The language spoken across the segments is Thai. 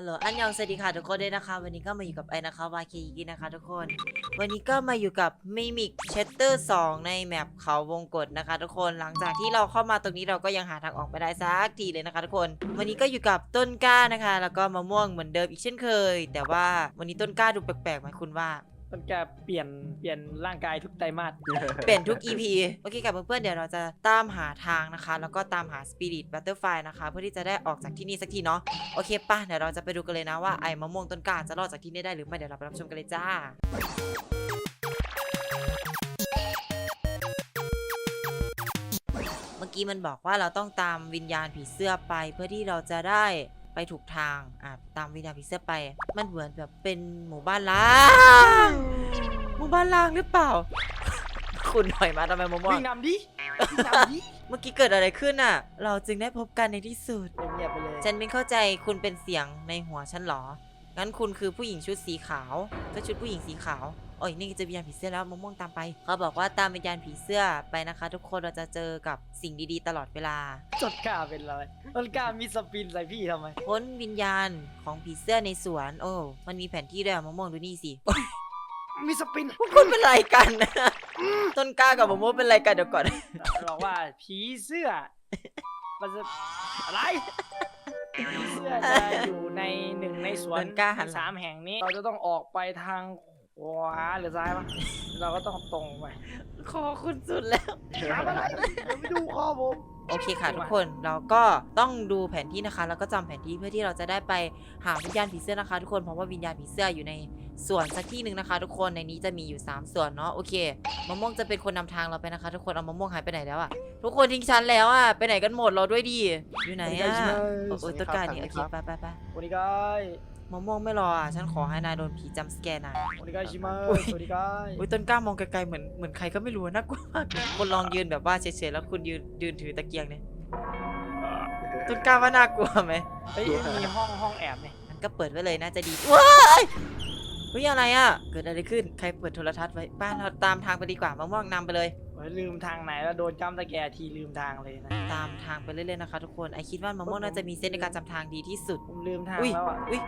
ฮัลโหล อันยองสวัสดีค่ะทุกคนด้วยนะคะ วันนี้ก็มาอยู่กับไอ้นะคะวาเคยิกินะคะทุกคน วันนี้ก็มาอยู่กับมิมิกเชตเตอร์2ในแมปเขาวงกฏนะคะ ทุกคน หลังจากที่เราเข้ามาตรงนี้เราก็ยังหาทางออกไม่ได้สักทีเลยนะคะทุกคน วันนี้ก็อยู่กับต้นกล้านะคะ แล้วก็มะม่วงเหมือนเดิมอีกเช่นเคย แต่ว่าวันนี้ต้นกล้าดูแปลกๆไหมคุณว่า มันแกเปลี่ยนเปลี่ยนร่างกายทุกไตรมาสเปลี่ยนทุก EP โอเคกับเพื่อนๆเดี๋ยวเราจะตามหาทางนะคะ แล้วก็ตามหา Spirit Butterfly นะคะ เพื่อที่จะได้ออกจากที่นี่สักทีเนาะโอเคป่ะเดี๋ยวเราจะไปดูกันเลยนะว่าไอ้มะม่วงต้นกล้าจะรอดจากที่นี่ได้หรือไม่เดี๋ยวเราไปรับชมกันเลยจ้าเมื่อกี้มันบอกว่าเราต้องตามวิญญาณผีเสื้อไปเพื่อที่เราจะได้ ไปถูกทางอะตามวิญญาณผีเสื้อไป มันเหมือนแบบเป็นหมู่บ้านล้าง หมู่บ้านล้างหรือเปล่า คุณหน่อยมาทำไมมะม่ววิ่งงนำดิวิ่งนำดิเมื่อกี้เกิดอะไรขึ้นอะ เราจึงได้พบกันในที่สุด เงียบๆไปเลยฉันไม่เข้าใจคุณเป็นเสียงในหัวฉันเหรอ งั้นคุณคือผู้หญิงชุดสีขาว ก็ชุดผู้หญิงสีขาว โอ้ยนี่เจะวิญญาณผีเสื้อแล้วมะม่วงตามไป เขาบอกว่าตามวิญญาณผีเสื้อไปนะคะ ทุกคนเราจะเจอกับสิ่งดีๆ ตลอดเวลา ต้นกล้าเป็นอะไรต้นกล้ามีสปินใส่พี่ทำไม พ้นวิญญาณของผีเสื้อในสวน โอ้ มันมีแผนที่ด้วยอะมะม่วงดูนี่สิ มีสปินพวกคุณเป็นไรกัน ต้นกล้ากับมะม่วงเป็นไรกันเดี๋ยวก่อน บอกว่าผีเสื้อ มันจะอะไรผีเสื้อจะอยู่ในหนึ่งในสวนต้นกล้าหันหลัง สามแห่งนี้ เราจะต้องออกไปทางข วาหรือซ้ายปะเราก็ต้องตรงไปคอคุณสุดแล้ว ทำอะไรเดี๋ยวไม่ดูข้อผมโอเคค่ะทุกคนเราก็ต้องดูแผนที่นะคะ แล้วก็จำแผนที่เพื่อที่เราจะได้ไปหาวิญญาณผีเสื้อนะคะ ทุกคนเพราะว่าวิญญาณผีเสื้ออยู่ในส่วนสักที่หนึ่งนะคะ ทุกคนในนี้จะมีอยู่ 3 ส่วนเนาะโอเคมะม่วงจะเป็นคนนำทางเราไปนะคะ ทุกคนเอามะม่วงหายไปไหนแล้วอะทุกคนทิ้งฉันแล้วอะไปไหนกันหมดเราด้วยดีอยู่ไหนอะโอ้โอ้ยต้นกล้านี่โอเคไปไปไปสวัสดีกาย มะม่วงไม่รออะฉันขอให้นายโดนผีจัมป์สแกร์นะสวัสดีกายชิมาอุ๊ยสวัสดีกายอุ้ยต้นกล้ามองไกลๆเหมือนเหมือนใครก็ไม่รู้อะน่ากลัวมากคนลองยืนแบบว่าเฉยๆแล้วคุณยืนยืนถือตะเกียงเนี่ยต้นกล้าว่าน่ากลัวไหมเฮ้ยมีห้องห้องแอบเนี่ยมันก็เปิดไว้เลยน่าจะดีว้ายเฮ้ยอะไรอะ เกิดอะไรขึ้นใครเปิดโทรทัศน์ไว้บ้านเราตามทางไปดีกว่ามะม่วงนำไปเลยโอ้ยลืมทางไหนแล้วโดนจำตะแกทีลืมทางเลยนะตามทางไปเรื่อยๆนะคะทุกคนไอคิดว่ามะม่วงน่าจะมีเส้นในการจำทางดีที่สุดผมลืมทางอุ้ยแล้วอะอุ้ย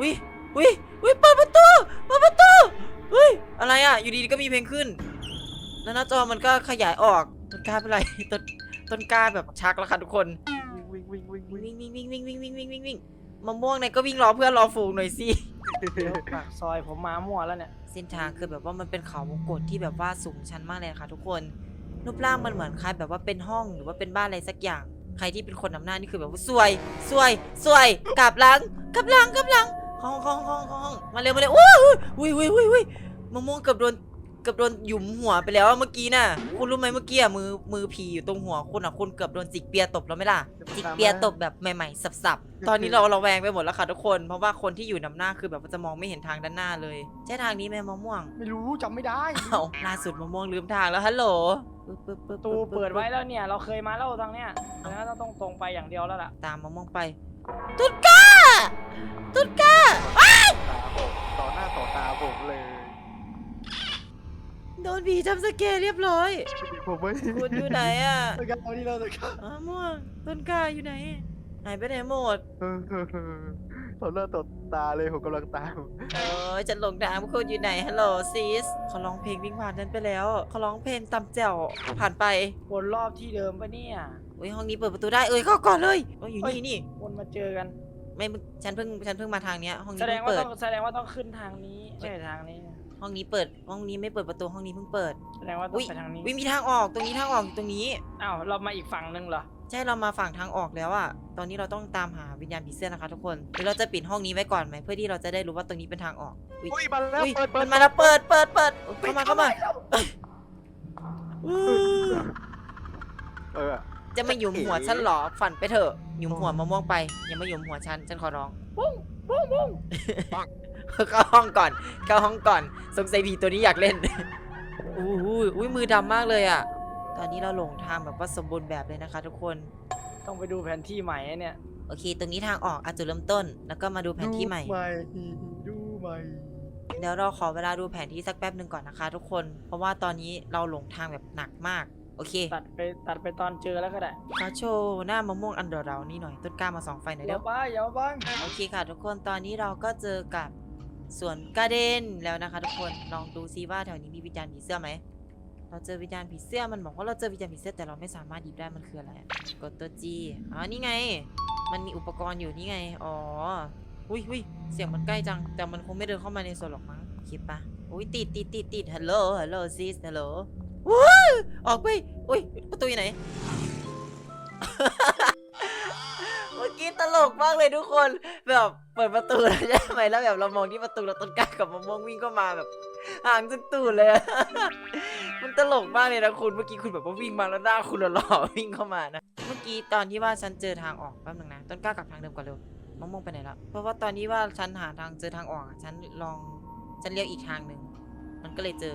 อุ้ยอุ้ยอุ้ยเปิดประตูเปิดประตูอุ้ยอะไรอะ อยู่ดีๆก็มีเพลงขึ้นแล้วหน้าจอมันก็ขยายออกต้นกล้าเป็นไรต้นต้นกล้าแบบชักแล้วค่ะทุกคนวิ่งวิ่งวิ่งวิ่งวิ่งวิ่งวิ่งวิ่งวิ่งวิ่งวิ่งวิ่งวิ่งมะม่วงเนี่ยก็วิ่งรอเพื่อนรอฝูงหน่อยสิเดี๋ยวปากซอยผมมามั่วแล้วเนี่ยเส้นทางคือแบบว่ามันเป็นเขาวงกตที่แบบว่าสูงชันมากเลยนะคะทุกคนรูปร่างมันเหมือนคล้ายแบบว่าเป็นห้องหรือว่าเป็นบ้านอะไรสักอย่าง ใครที่เป็นคนนำหน้านี่คือแบบว่าสวยสวยสวยกลับหลังกลับหลังกลับหลัง ห้องห้องห้องห้องมาเร็วมาเร็วอุ้ยอุ้ยอุ้ยอุ้ยอุ้ยมะม่วงเกือบโดนเกือบโดนหยุมหัวไปแล้วอะเมื่อกี้น่ะ คุณรู้ไหมเมื่อกี้อะมือมือผีอยู่ตรงหัวคุณอะคุณเกือบโดนจิกเปียตบแล้วไหมล่ะจิกเปียตบแบบใหม่ๆสับๆ ตอนนี้เราระแวงไปหมดแล้วค่ะทุกคนเพราะว่าคนที่อยู่นำหน้าคือแบบว่าจะมองไม่เห็นทางด้านหน้าเลย ใช่ทางนี้ไหมมะม่วง ไม่รู้จำไม่ได้เอาล่าสุดมะม่วงลืมทางแล้วฮัลโหลปึ๊บปึ๊บปึ๊บตูปึ๊บเปิดไว้แล้วเนี่ย เราเคยมาแล้วทางเนี้ยแล้วเราต้องตรงไปอย่างเดียวแล้วล่ะตามมะม่วงไปตุ๊ดก้า ตุ๊ดก้าตาผมต่อหน้าต่อตาผมเลยโดนผีจำสเกร์เรียบร้อยผมไม่คุณอยู่ไหนอะตะการที่เราตะการมะม่วงต้นกล้าอยู่ไหนหายไปไหนหมดต่อหน้าต่อตาเลยผมกำลังตามเออจะหลงทางพวกคุณอยู่ไหนฮัลโหลซิสเขาร้องเพลงวิ่งผ่านนั้นไปแล้วเขาร้องเพลงตำแจ่วผ่านไปวนรอบที่เดิมปะเนี่ยอุ้ยห้องนี้เปิดประตูได้เอ้ยเข้าก่อนเลยโอ้ยอยู่เฮ้ยนี่นี่วนมาเจอกัน ไม่มึงฉันเพิ่งฉันเพิ่งมาทางเนี้ยห้องนี้แสดงเพิ่งว่าเปิด ต้องแสดงว่าต้องขึ้นทางนี้ไม่ใช่ทางนี้ ห้องนี้เปิด ห้องนี้ไม่เปิดประตูห้องนี้เพิ่งเปิด แสดงว่าต้ออุ้งยไปทางนี้วิมีทางออกตรงนี้ทางออกอยู่ตรงนี้ อ้าวเรามาอีกฝั่งนึงเหรอใช่เรามาฝั่งทางออกแล้วอะตอนนี้เราต้องตามหาวิญญาณผีเสื้อนะคะทุกคนหรือเราจะปิดห้องนี้ไว้ก่อนไหมเพื่อที่เราจะได้รู้ว่าตรงนี้เป็นทางออกอุ้ยอุ้ยมาแล้วอุ้ยเปิดเปิมัดนมาแล้วเปิดเปิดเปิดเข้ามาเข้ามาอื้อเออ จะมาหยุมหัวฉันเหรอฝันไปเถอะหยุมหัวมะม่วงไปอย่ามาหยุมหัวฉันฉันขอร้องปุ้งปุ้งปุ้งเข้าห้องก่อนเข้าห้องก่อนสงสัยผีตัวนี้อยากเล่นอู้หูอุ้ยมือดำมากเลยอะตอนนี้เราหลงทางแบบว่าสมบูรณ์แบบเลยนะคะ ทุกคนต้องไปดูแผนที่ใหม่เนี่ยโอเค ตรงนี้ทางออกอาจุดเริ่มต้น แล้วก็มาดูแผนที่ใหม่ดูใหม่ดูใหม่เดี๋ยวเราขอเวลาดูแผนที่สักแป๊บหนึ่งก่อนนะคะ ทุกคน เพราะว่าตอนนี้เราหลงทางแบบหนักมาก โอเคตัดไปตัดไปตอนเจอแล้วก็ได้ขอโชว์หน้ามะม่วงอันเดอร์เรานี่หน่อยต้นกล้ามาส่องไฟหน่อยเดี๋เดี๋ยยววบ้าเดี๋ยวบ้างโอเคค่ะ ทุกคนตอนนี้เราก็เจอกับสวนการ์เด้นแล้วนะคะ ทุกคนลองดูซิว่าแถวนี้มีวิญญาณผีเสื้อไหมเราเจอวิญญาณผีเสื้อมันบอกว่าเราเจอวิญญาณผีเสื้อแต่เราไม่สามารถหยิบได้มันคืออะไรอะกดตัวจีอ๋อนี่ไง มันมีอุปกรณ์อยู่นี่ไงอ๋ออุ้ยอุ้ยเสียงมันใกล้จัง แต่มันคงไม่เดินเข้ามาในสวนหรอกมั้งคิดปะอุ้ยติดติดติดติดฮัลโหลฮัลโหลซิสฮัลโหลว้าว ออกไปอุ้ยประตูอยู่ไหน เมื่อกี้ตลกมากเลยทุกคน แบบเปิดประตูแล้วใช่ไหมแล้วแบบเรามองที่ประตูแล้วต้นกล้ากับมะม่วงวิ่งเข้ามาแบบห่างจากตูดเลยอะมันตลกมากเลยนะคุณ เมื่อกี้คุณแบบว่าวิ่งมาแล้วหน้าคุณหล่อๆวิ่งเข้ามานะ เมื่อกี้ตอนที่ว่าฉันเจอทางออกแป๊บนึงนะ ต้นกล้ากลับทางเดิมก่อนเร็วมะม่วงไปไหนแล้ว เพราะว่าตอนนี้ว่าฉันหาทางเจอทางออกอะฉันลองฉันเลี้ยวอีกทางหนึ่ง มันก็เลยเจอ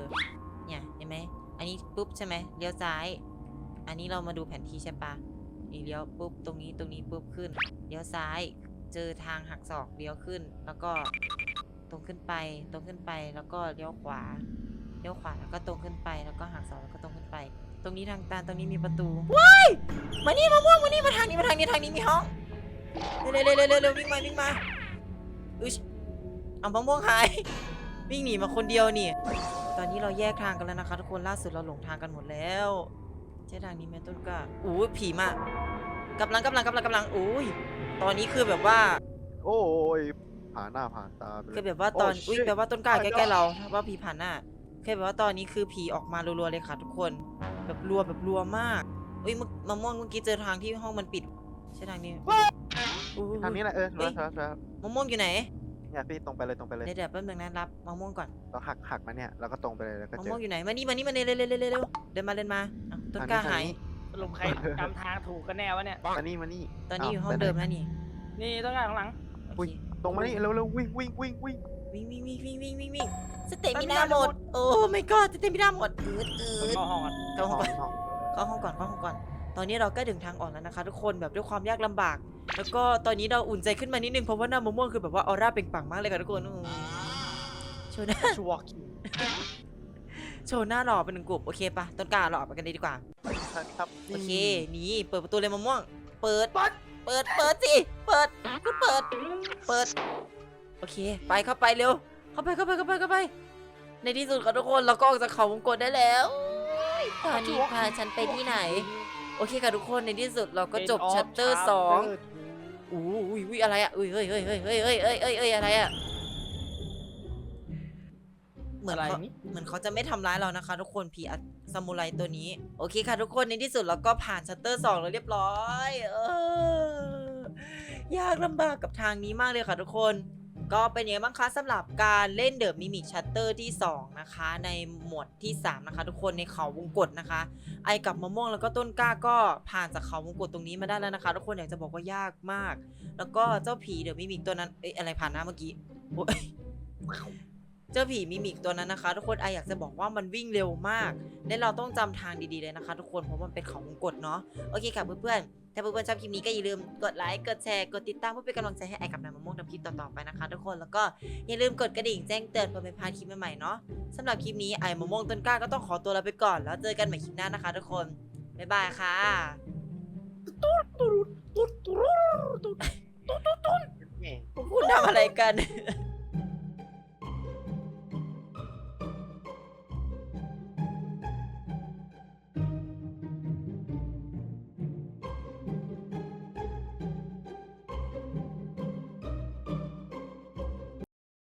เนี่ยเห็นไหม อันนี้ปุ๊บใช่ไหมเลี้ยวซ้าย อันนี้เรามาดูแผนที่ใช่ปะนี่เลี้ยวปุ๊บตรงนี้ตรงนี้ปุ๊บขึ้น เลี้ยวซ้าย เจอทางหักศอกเลี้ยวขึ้น แล้วก็ตรงขึ้นไป ตรงขึ้นไปแล้วก็เลี้ยวขวา เลี้ยวขวาแล้วก็ตรงขึ้นไป แล้วก็หักศอกแล้วก็ตรงขึ้นไป ตรงนี้ทางตันตรงนี้มีประตูว้ายมานี่มาม่วงมานี่มาทางนี้มาทางนี้ทางนี้มีห้องเร็วเร็วเร็วเร็วเร็ววิ่งมาวิ่งมาอุ้ยเอามะม่วงหายวิ่งหนีมาคนเดียวนี่ อนนี้เราแยกทางกันแล้วนะคะทุกคนล่าสุดเราหลงทางกันหมดแล้วใช่ทางนี้ไหมต้นกล้าอู้ยผีมากกำลังกำลังกำลังกำลังอุ้ยตอนนี้คือแบบว่า โอ้ยผ่านหน้าผ่านตาไปเลยคือแบบว่าตอนโอุ้ย shit แปลว่าต้นกล้า my ใกล้ god ๆเราว่าผีผ่านหน้าแค่แบบว่าตอนนี้คือผีออกมารัวๆเลยค่ะทุกคน แบบรัวแบบรัวมากอุ้ยมะมะม่วงเมื่อกี้เจอทางที่ห้องมันปิด ใช่ทางนี้อุ๊ยทางนี้แหละเออเฮ้ชัวยร์ชัวร์ชัวร์มะม่วงอยู่ไหน เนี่ยพี่ตรงไปเลยตรงไปเลยเดี๋ยวเดี๋ยวแป๊บนึงนะรับมะม่วงก่อนเราหักหักมาเนี่ยแล้วก็ตรงไปเลยแล้วก็มะเจม่วองอยู่ไหนมานี่มานี่มานี่เร็วเร็วเร็วเร็วเร็วเดินมาเดินมาอ้าวต้นกล้าหายสรุปใครจำทางถูกกันแน่วะเนี่ย มานี่มานี่ตอนนี้อยู่าวห้องไปไเดิมแล้วนี่นี่ต้องการข้างหลัง โออุ๊ยเคตรงมานี่เร็วเร็ววิ่งวิ่งวิ่งวิ่งวิ่งวิ่งวิ่งวิ่งวิ่งวิ่งวิ่งสเตมิสเตมินานาหมดหมดโอ้ไม่ก็สเตมินาหมดอืดอืดเข้าห้องก่อนเข้าห้องก่อนห้องเข้าห้องก่อนเข้าห้องก่อน ตอนนี้เราใกล้ถึงทางออกแล้วนะคะ ทุกคนแบบด้วยความยากลำบาก แล้วก็ตอนนี้เราอุ่นใจขึ้นมานิดนึงเพราะว่าหน้ามะม่วงคือแบบว่าออร่าเปล่งปลั่งมากเลยค่ะทุกคนอืมโชว์หน้าชัวร์คิวโชว์หน้าหล่อเป็นหนึ่งกลุ่มโอเคปะต้นกล้าเราออกไปกันเลยดีกว่าทางนี้ครับโอเคนี่เปิดประตูเลยมะม่วง เปิดเปิดเปิดเปิดสิเปิดก็เปิด เปิด โอเค ไปเข้าไปเร็ว เข้าไปเข้าไปเข้าไปเข้าไป ในที่สุดค่ะทุกคนเราก็ออกจากเขาวงกตได้แล้วตอนนี้พาฉันไปที่ไหน โอเคค่ะทุกคนในที่สุดเราก็จบชัตเตอร์สองอู้อุ้ยอุ้ยอะไรอะอุ้ยเฮ้ยเฮ้ยเฮ้ยเฮ้ยเฮ้ยเฮ้ยเฮ้ยเฮ้ยอะไรอะเหมือนอะไรเขานี่เหมือนเขาจะไม่ทำร้ายเรานะคะ ทุกคนผีอัดซามูไรตัวนี้ โอเคค่ะทุกคนในที่สุดเราก็ผ่านชัตเตอร์สองแล้วเรียบร้อย เออยากลำบากกับทางนี้มากเลยค่ะทุกคน ก็เป็นยังไงบ้างคะสำหรับการเล่นเดอะมิมิกชัตเตอร์ที่ 2 นะคะ ในหมวดที่ 3 นะคะ ทุกคนในเขาวงกตนะคะ ไอกับมะม่วงแล้วก็ต้นกล้าก็ผ่านจากเขาวงกตตรงนี้มาได้แล้วนะคะ ทุกคนอยากจะบอกว่ายากมาก แล้วก็เจ้าผีเดอะมิมิกตัวนั้นเอ้ยอะไรผ่านหน้าเมื่อกี้โอ๊ยเจ้าผีมิมิกตัวนั้นนะคะ ทุกคนไออยากจะบอกว่ามันวิ่งเร็วมาก และเราต้องจำทางดีๆเลยนะคะ ทุกคนเพราะมันเป็นเขาวงกตเนาะโอเคค่ะเพื่อนๆ ถ้าเพื่อนๆชอบคลิปนี้ก็อย่าลืมกดไลค์ กดแชร์ กดติดตามเพื่อเป็นกำลังใจให้ไอกับนายมะม่วงทำคลิปต่อๆไปนะคะทุกคน แล้วก็อย่าลืมกดกระดิ่งแจ้งเตือนเพื่อไม่พลาดคลิปใหม่ๆเนาะสำหรับคลิปนี้ไอมะม่วงต้นกล้าก็ต้องขอตัวลาไปก่อน แล้วเจอกันใหม่คลิปหน้านะคะ ทุกคน บ๊ายบายค่ะแหม่พวกคุณทำอะไรกัน